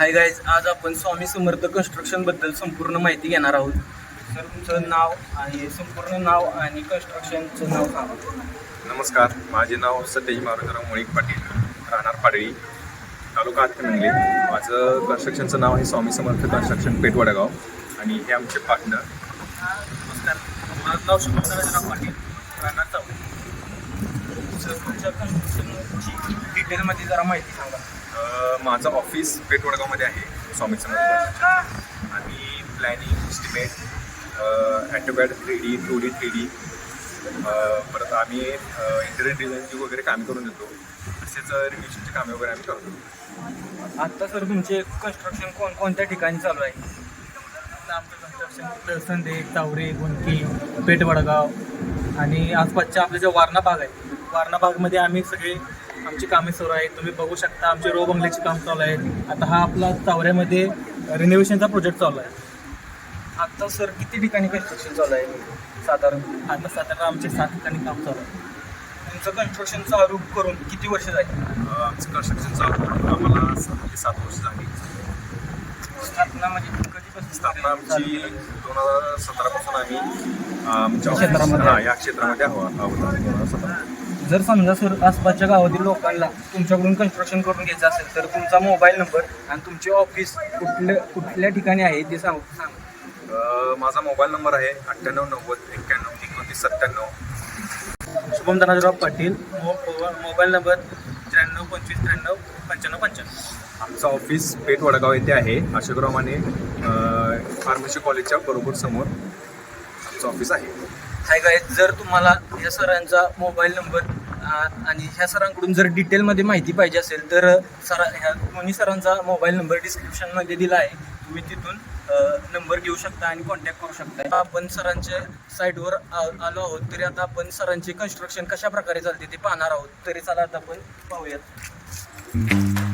Hi guys आज आपण स्वामी समर्थ कन्स्ट्रक्शनबद्दल संपूर्ण माहिती घेणार आहोत. सर तुमचं नाव आणि संपूर्ण नाव आणि कन्स्ट्रक्शनचं नाव सांगा. नमस्कार माझे नाव सतेज मारुतीराव मुळीक पाटील राहणार पाडळी तालुका हातकणंगले माझं कन्स्ट्रक्शनचं नाव आहे स्वामी समर्थ कन्स्ट्रक्शन पेठ वडगाव आणि हे आमचे पार्टनर नमस्कार माझं नाव शुभम पाटील राहणार चौक सर तुमच्या कन्स्ट्रक्शनची डिटेलमध्ये जरा माहिती सांगा. अं, माझं ऑफिस पेठ वडगावमध्ये आहे स्वामी समर्थ. आणि planning estimate ॲटोबॅट three D two D three D परत आम्ही इंटेरियर डिझाईनची वगैरे कामे करून देतो. तसेच रिनोव्हेशनची कामे वगैरे आम्ही करतो आत्ता सर तुमचे कन्स्ट्रक्शन कोण कोणत्या ठिकाणी चालू आहे? आमचं कन्स्ट्रक्शन संदे तावरे गुंकी पेठ वडगाव आणि आसपासच्या आपल्या ज्या वारणा भाग आहे वारणा भागमध्ये आम्ही सगळे आमची कामे सुरू आहेत. तुम्ही बघू शकता आमचे रो बंगल्याची काम चालू आहेत. आता हा आपला तावऱ्यामध्ये रिनोव्हेशनचा प्रोजेक्ट चालू आहे. आत्ता सर किती ठिकाणी कन्स्ट्रक्शन चालू आहे? साधारण? आता साधारण आमचे सात ठिकाणी काम चालू आहे. तुमचं कन्स्ट्रक्शन चालू करून किती वर्ष झाली? आमचं कन्स्ट्रक्शन चालू करून आम्हाला सहा ते सात वर्ष झाली. स्थापना म्हणजे कधीपासून स्थापना आमची दोन हजार सतरापासून आम्ही आमच्या क्षेत्रामध्ये. हा, या क्षेत्रामध्ये आहोत आहोत. दोन हजार सतरा जर समजा सर आसपासच्या गावातील लोकांना तुमच्याकडून कन्स्ट्रक्शन करून घ्यायचं असेल तर तुमचा मोबाईल नंबर आणि तुमचे ऑफिस कुठल्या कुठल्या ठिकाणी आहे ते सांग सांग. माझा मोबाईल नंबर आहे अठ्ठ्याण्णव नव्वद एक्क्याण्णव एकोणतीस सत्त्याण्णव. शुभम धनाजीराव पाटील मोबाईल नंबर त्र्याण्णव पंचवीस त्र्याण्णव पंच्याण्णव पंच्याण्णव. आमचं ऑफिस पेठ वडगाव येथे आहे अशोकराव माने फार्मसी कॉलेजच्या बरोबर समोर आमचं ऑफिस आहे. हाय गाय जर तुम्हाला ह्या सरांचा मोबाईल नंबर आणि ह्या सरांकडून जर डिटेलमध्ये माहिती पाहिजे असेल तर सरा ह्या दोन्ही सरांचा मोबाईल नंबर डिस्क्रिप्शनमध्ये दिला आहे. तुम्ही तिथून नंबर घेऊ शकता आणि कॉन्टॅक्ट करू शकता. आपण सरांच्या साईटवर आ- आलो आहोत तरी आता आपण सरांचे कन्स्ट्रक्शन कशा प्रकारे चालते ते पाहणार आहोत. तरी चला आता आपण पाहूयात.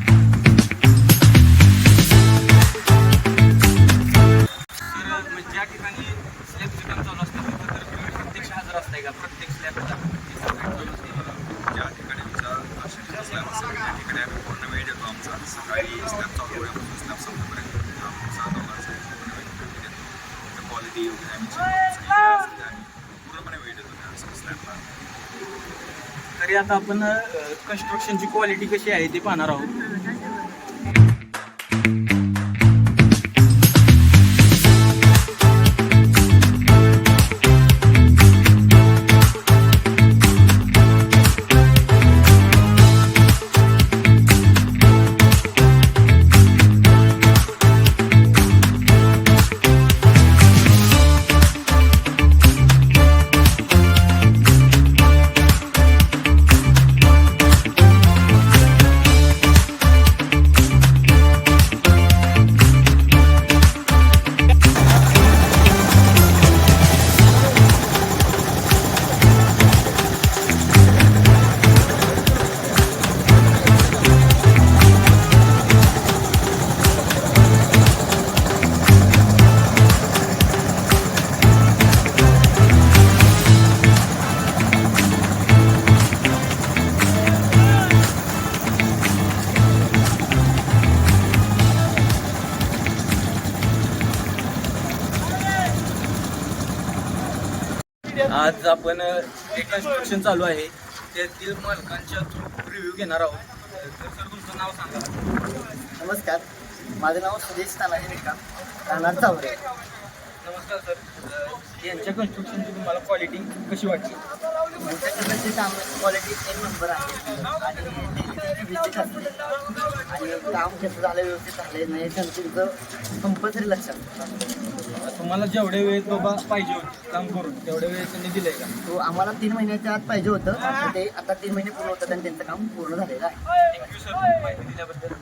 आम्ही पूर्णपणे वेळ देतो त्या स्लॅबला तरी आता आपण कन्स्ट्रक्शनची क्वालिटी कशी आहे ते पाहणार आहोत. आज आपण जे कन्स्ट्रक्शन चालू आहे त्यातील मालकांच्या रिव्ह्यू घेणार आहोत. तर सर तुमचं नाव सांगा. नमस्कार. माझं नाव सुदेश तानाजी निकाम राहणार चावरे. नमस्कार सर. यांच्या कन्स्ट्रक्शनची तुम्हाला क्वालिटी कशी वाटली? क्वालिटी एक नंबर आहे. आणि असते काम कसं झालं व्यवस्थित झालं नाही त्यांचं कंपल्सरी लक्षात अ, तुम्हाला जेवढे वेळ बाबा पाहिजे होते काम करून तेवढे वेळ त्यांनी दिले का? तो आम्हाला तीन महिन्याच्या आत पाहिजे होतं. ते आता तीन महिने पूर्ण होतात आणि त्यांचं काम पूर्ण झालेलं आहे. थँक्यू सर माहिती दिल्याबद्दल.